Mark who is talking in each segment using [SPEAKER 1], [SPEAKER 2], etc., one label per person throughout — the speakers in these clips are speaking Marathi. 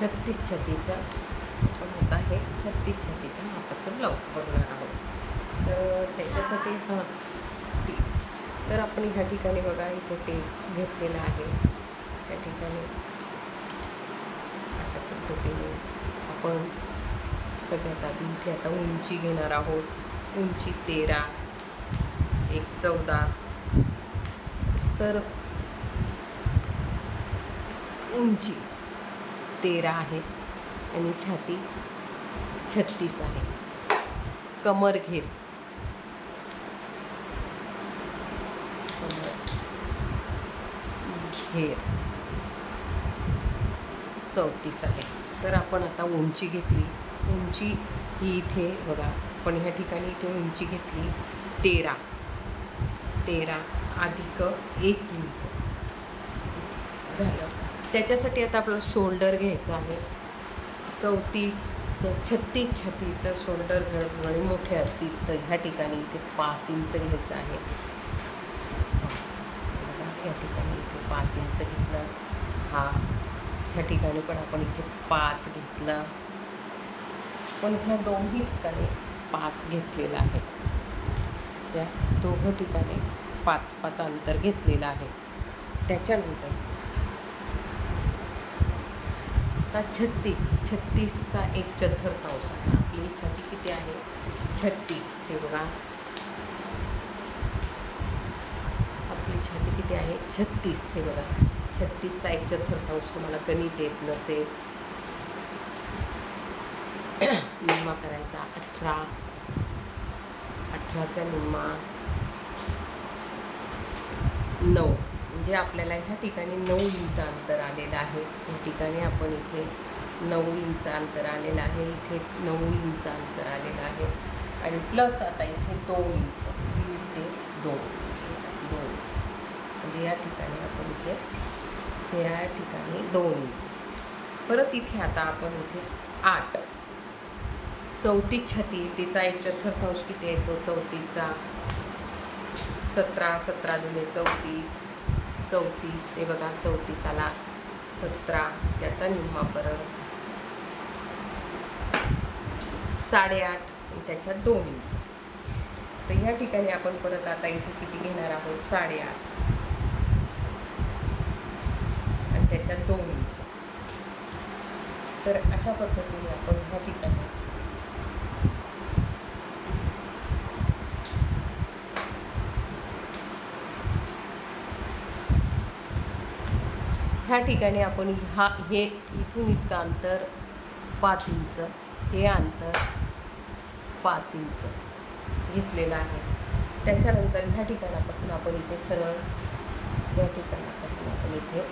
[SPEAKER 1] छत्तीस छत्तीच्या आपण होत आहे. छत्तीस छत्तीच्या मापाचं ब्लाऊज बघणार आहोत. तर त्याच्यासाठी हां ती. तर आपण ह्या ठिकाणी बघा इथे टेप घेतलेला आहे. त्या ठिकाणी अशा पद्धतीने आपण सगळ्यात आधी इथे आता उंची घेणार आहोत. उंची तेरा एक चौदा. तर उंची. तेरा आहे आणि छाती छत्तीस आहे. कमर घेर. घेर. चौतीस आहे. तर आपण आता उंची घेतली. उंची ही इथे बघा. पण ह्या ठिकाणी इथे उंची घेतली. तेरा. तेरा अधिक एक इंच. त्याच्यासाठी आता आपलं शोल्डर घ्यायचं आहे. चौतीस छत्तीस छत्तीसचं शोल्डर जर आणि मोठे असतील तर ह्या ठिकाणी इथे पाच इंच घ्यायचं आहे. पाच या ठिकाणी इथे पाच इंच घेतलं. हा ह्या ठिकाणी पण आपण इथे पाच घेतला. पण ह्या दोन्ही ठिकाणी पाच घेतलेलं आहे. या दोघं ठिकाणी पाच पाच अंतर घेतलेलं आहे. त्याच्यानंतर आता छत्तीस छत्तीसचा एक चतुर्थांश आहे. आपली छाती किती आहे? छत्तीस. हे बघा. आपली छाती किती आहे? छत्तीस. हे बघा. छत्तीसचा एक चतुर्थांश तुम्हाला गणित येत नसेल. निम्मा करायचा अठरा. अठराचा निम्मा नऊ. म्हणजे आपल्याला ह्या ठिकाणी नऊ इंच अंतर आलेलं आहे. या ठिकाणी आपण इथे नऊ इंच अंतर आलेलं आहे. इथे नऊ इंच अंतर आलेलं आहे. आणि प्लस आता इथे दोन इंच दीड ते दोन दोन इंच. म्हणजे या ठिकाणी आपण इथे या ठिकाणी दोन इंच. परत इथे आता आपण इथे आठ. चौतीस छती तिचा एक चतुर्थांश किती येतो चौथीचा सतरा सतरा दुने चौतीस. चौतीस हे बघा चौतीस आला सतरा त्याचा निम्मा परत साडेआठ आणि दोन इंच तर ह्या ठिकाणी आपण परत आता इथे किती घेणार आहोत? साडेआठ. आणि त्याच्या दोन इंच तर अशा पद्धतीने आपण ह्या ठिकाणी ह्या ठिकाणी आपण हा हे इथून इतकं अंतर पाच इंच हे अंतर पाच इंच घेतलेलं आहे. त्याच्यानंतर ह्या ठिकाणापासून आपण इथे सरळ या ठिकाणापासून आपण इथे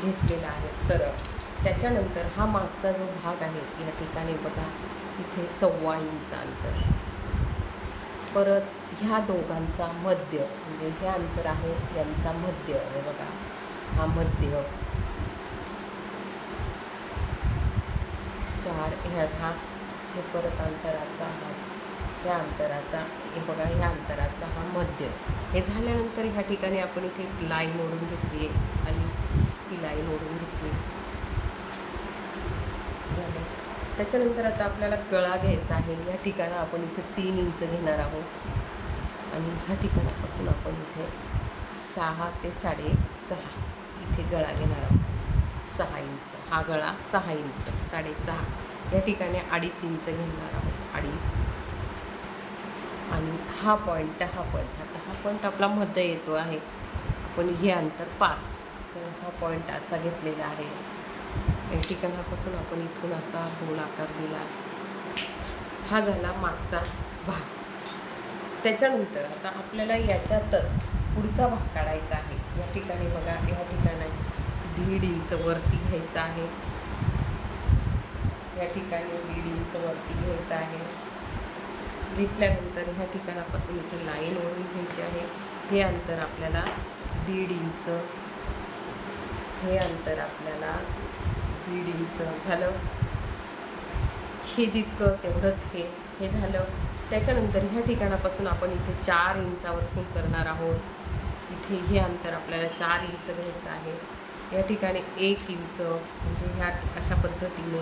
[SPEAKER 1] घेतलेला आहे सरळ. त्याच्यानंतर हा मागचा जो भाग आहे या ठिकाणी बघा इथे सव्वा इंच अंतर. परत ह्या दोघांचा मध्य म्हणजे हे अंतर आहे यांचा मध्य. हे बघा हा मध्य. चार ह्या हा हे परत अंतराचा हा ह्या अंतराचा हे बघा ह्या अंतराचा हा मध्य. हे झाल्यानंतर ह्या ठिकाणी आपण इथे एक लाईन ओढून घेतली आहे. आणि ही लाईन ओढून घेतली झालं त्याच्यानंतर आता आपल्याला गळा घ्यायचा आहे. या ठिकाणं आपण इथे तीन इंच घेणार आहोत. आणि ह्या ठिकाणापासून आपण इथे सहा ते साडे सहा इथे गळा घेणार आहोत. सहा इंच. हा गळा सहा इंच साडेसहा. या ठिकाणी अडीच इंच घेणार आहोत. अडीच. आणि हा पॉईंट हा पॉईंट आता हा पॉईंट आपला मध्य येतो आहे. आपण हे अंतर पाच. तर हा पॉईंट असा घेतलेला आहे. या ठिकाणापासून आपण इथून असा दोन आकार दिला. हा झाला मागचा भाग. त्याच्यानंतर आता आपल्याला याच्यातच पुढचा भाग काढायचा आहे. या ठिकाणी बघा या ठिकाणी दीड इंच वरती घ्यायचं आहे. या ठिकाणी दीड इंच वरती घ्यायचं आहे. घेतल्यानंतर ह्या ठिकाणापासून इथे लाईन ओढून घ्यायची आहे. हे अंतर आपल्याला दीड इंच हे अंतर आपल्याला दीड झालं. हे जितकं तेवढंच हे हे झालं. त्याच्यानंतर ह्या ठिकाणापासून आपण इथे चार इंचावर खून करणार आहोत. इथे हे अंतर आपल्याला चार इंच घ्यायचं आहे. या ठिकाणी एक इंच म्हणजे ह्या अशा पद्धतीने.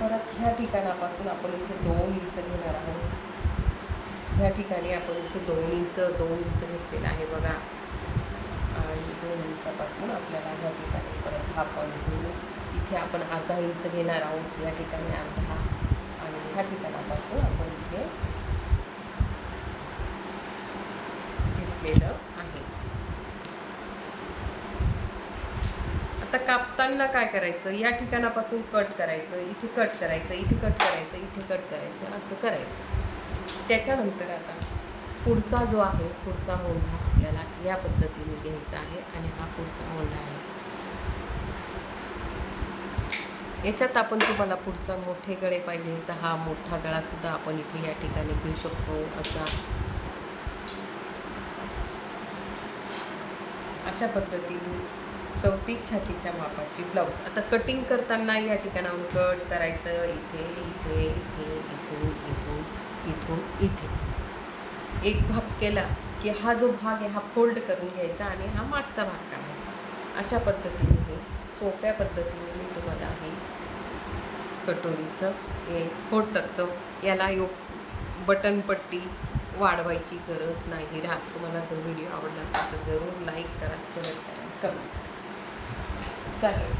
[SPEAKER 1] परत ह्या ठिकाणापासून आपण इथे दोन इंच घेणार आहोत. ह्या ठिकाणी आपण इथे दोन इंच दोन इंच घेतलेलं आहे बघा. आणि दोन इंचापासून आपल्याला ह्या ठिकाणी परत हा पण पंजून इथे आपण अर्धा इंच घेणार आहोत. या ठिकाणी अर्धा आणि ह्या ठिकाणापासून आपण इथे घेतलेलं आहे. आता कापताना काय करायचं? या ठिकाणापासून कट करायचं इथे कट करायचं इथे कट करायचं इथे कट करायचं असं करायचं. त्याच्यानंतर आता पुढचा जो आहे पुढचा होंडा आपल्याला या पद्धतीने घ्यायचा आहे आणि हा पुढचा होंडा आहे. याच्यात आपण तुम्हाला पुढचा मोठे गळे पाहिजे तर हा मोठा गळासुद्धा आपण इथे या ठिकाणी घेऊ शकतो असा. अशा पद्धतीने चौतीस छातीच्या मापाची ब्लाऊज आता कटिंग करताना या ठिकाणाहून कट करायचं इथे इथे इथे इथून इथून इथून इथे. एक भाग केला की हा जो भाग आहे हा फोल्ड करून घ्यायचा आणि हा मागचा भाग काढायचा. अशा पद्धतीने सोप्या पद्धतीने कटोरीचं हे फोटकचं याला योग बटनपट्टी वाढवायची गरज नाही राहत. तुम्हाला जर व्हिडिओ आवडला असेल तर जरूर लाईक करा शेअर करा कमेंट्स करा. चालेल.